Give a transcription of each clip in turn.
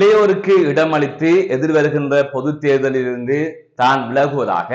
இளையோருக்கு இடமளித்து எதிர்வருகின்ற பொது தேர்தலிலிருந்து தான் விலகுவதாக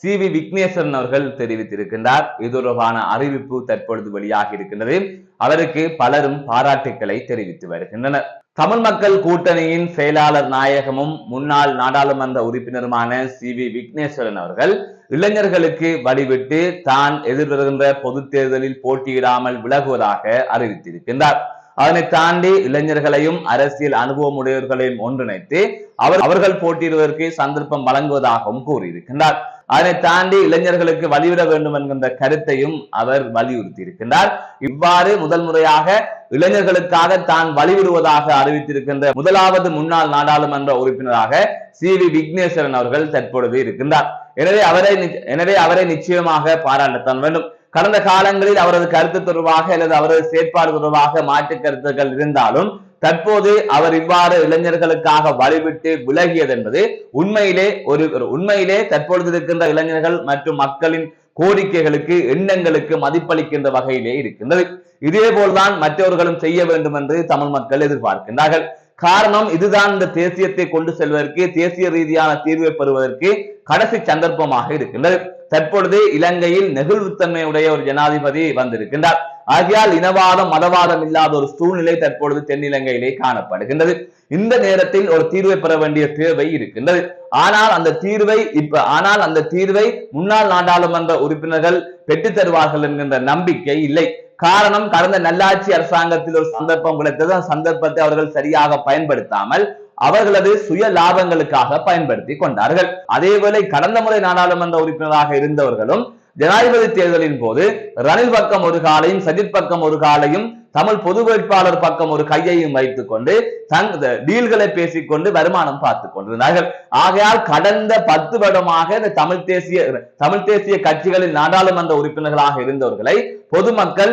சி வி விக்னேஸ்வரன் அவர்கள் தெரிவித்திருக்கின்றார். இது தொடர்பான அறிவிப்பு தற்பொழுது வெளியாகி இருக்கின்றது. அவருக்கு பலரும் பாராட்டுக்களை தெரிவித்து வருகின்றனர். தமிழ் மக்கள் கூட்டணியின் செயலாளர் நாயகமும் முன்னாள் நாடாளுமன்ற உறுப்பினருமான சி வி விக்னேஸ்வரன் அவர்கள் இளைஞர்களுக்கு வழிவிட்டு தான் எதிர்வருகின்ற பொது தேர்தலில் போட்டியிடாமல் விலகுவதாக அறிவித்திருக்கின்றார். அதனை தாண்டி இளைஞர்களையும் அரசியல் அனுபவம் உடையவர்களையும் ஒன்றிணைத்து அவர் அவர்கள் போட்டியிடுவதற்கு சந்தர்ப்பம் வழங்குவதாகவும் கூறியிருக்கின்றார். அதனை தாண்டி இளைஞர்களுக்கு வழிவிட வேண்டும் என்கின்ற கருத்தையும் அவர் வலியுறுத்தி இருக்கின்றார் இவ்வாறு முதல் முறையாக இளைஞர்களுக்காக தான் வழிவிடுவதாக அறிவித்திருக்கின்ற முதலாவது முன்னாள் நாடாளுமன்ற உறுப்பினராக சி. வி. விக்னேஸ்வரன் அவர்கள் தற்பொழுது இருக்கின்றார். எனவே அவரை எனவே அவரை நிச்சயமாக பாராட்டத்தான் வேண்டும். கடந்த காலங்களில் அவரது கருத்து தொடர்பாக அல்லது அவரது செயற்பாடு தொடர்பாக மாற்று கருத்துக்கள் இருந்தாலும் தற்போது அவர் இவ்வாறு இளைஞர்களுக்காக வழிவிட்டு விலகியது என்பது உண்மையிலே ஒரு உண்மையிலே தற்பொழுது இருக்கின்ற இளைஞர்கள் மற்றும் மக்களின் கோரிக்கைகளுக்கு எண்ணங்களுக்கு மதிப்பளிக்கின்ற வகையிலே இருக்கின்றது. இதே போல்தான் மற்றவர்களும் செய்ய வேண்டும் என்று தமிழ் மக்கள் எதிர்பார்க்கின்றார்கள். காரணம் இதுதான் இந்த தேசியத்தை கொண்டு செல்வதற்கு தேசிய ரீதியான தீர்வை பெறுவதற்கு கடைசி சந்தர்ப்பமாக இருக்கின்றது. தற்பொழுது இலங்கையில் நெகிழ்வுத்தன்மையுடைய ஒரு ஜனாதிபதி வந்திருக்கின்றார். ஆகையால் இனவாதம் மதவாதம் இல்லாத ஒரு சூழ்நிலை தற்பொழுது தென்னிலங்கையிலே காணப்படுகின்றது. இந்த நேரத்தில் ஒரு தீர்வை பெற வேண்டிய தேவை இருக்கின்றது. ஆனால் அந்த தீர்வை இப்ப ஆனால் அந்த தீர்வை முன்னாள் நாடாளுமன்ற உறுப்பினர்கள் பெற்றுத் தருவார்கள் என்கின்ற நம்பிக்கை இல்லை. காரணம் கடந்த நல்லாட்சி அரசாங்கத்தில் ஒரு சந்தர்ப்பம் கிடைத்தது. அந்த சந்தர்ப்பத்தை அவர்கள் சரியாக பயன்படுத்தாமல் அவர்களது சுய லாபங்களுக்காக பயன்படுத்தி கொண்டார்கள். அதேவேளை கடந்த முறை நாடாளுமன்ற உறுப்பினராக இருந்தவர்களும் ஜனாதிபதி தேர்தலின் போது ரணில் பக்கம் ஒரு காலையும் சஜித் பக்கம் ஒரு காலையும் தமிழ் பொது வேட்பாளர் பக்கம் ஒரு கையையும் வைத்துக் கொண்டு தங் டீல்களை பேசிக்கொண்டு வருமானம் பார்த்துக் கொண்டிருந்தார்கள். ஆகையால் கடந்த பத்து வருடமாக இந்த தமிழ் தேசிய தமிழ் தேசிய கட்சிகளின் நாடாளுமன்ற உறுப்பினர்களாக இருந்தவர்களை பொதுமக்கள்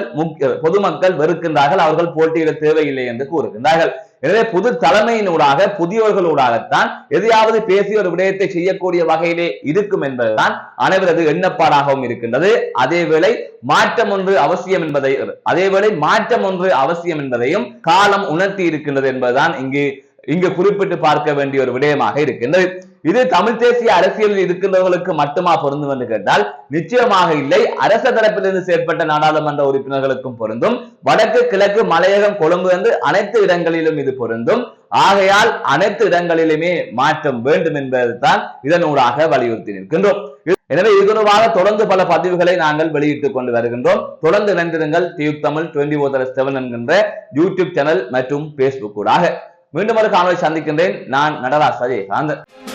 பொதுமக்கள் வெறுக்கின்றார்கள் அவர்கள் போட்டியிட தேவையில்லை என்று கூறுகின்றார்கள். எனவே புது தலைமையினூடாக புதியவர்களூடாகத்தான் எதையாவது பேசி ஒரு விடயத்தை செய்யக்கூடிய வகையிலே இருக்கும் என்பதுதான் அனைவரது எண்ணப்பாடாகவும் இருக்கின்றது. அதேவேளை மாற்றம் ஒன்று அவசியம் என்பதை அதேவேளை மாற்றம் ஒன்று அவசியம் என்பதையும் காலம் உணர்த்தி இருக்கின்றது என்பதுதான் இங்கு இங்கு குறிப்பிட்டு பார்க்க வேண்டிய ஒரு விடயமாக இருக்கின்றது. இது தமிழ் தேசிய அரசியலில் இருக்கின்றவர்களுக்கு மட்டுமா பொருந்தும் என்று கேட்டால் நிச்சயமாக இல்லை. அரச தரப்பிலிருந்து செயற்பட்ட நாடாளுமன்ற உறுப்பினர்களுக்கும் பொருந்தும். வடக்கு கிழக்கு மலையகம் கொழும்பு என்று அனைத்து இடங்களிலும் இது பொருந்தும். ஆகையால் அனைத்து இடங்களிலுமே மாற்றம் வேண்டும் என்பதுதான் இதனூடாக வலியுறுத்தி நிற்கின்றோம். எனவே இது தொடர்பாக தொடர்ந்து பல பதிவுகளை நாங்கள் வெளியிட்டுக் கொண்டு வருகின்றோம். தொடர்ந்து இணைந்திருங்கள். Tube Tamil twenty other seven என்கின்ற யூடியூப் சேனல் மற்றும் பேஸ்புக் ஊடாக. மீண்டும் ஒரு காணொலி சந்திக்கின்றேன். நான் நடராஜ் சஜயகாந்த்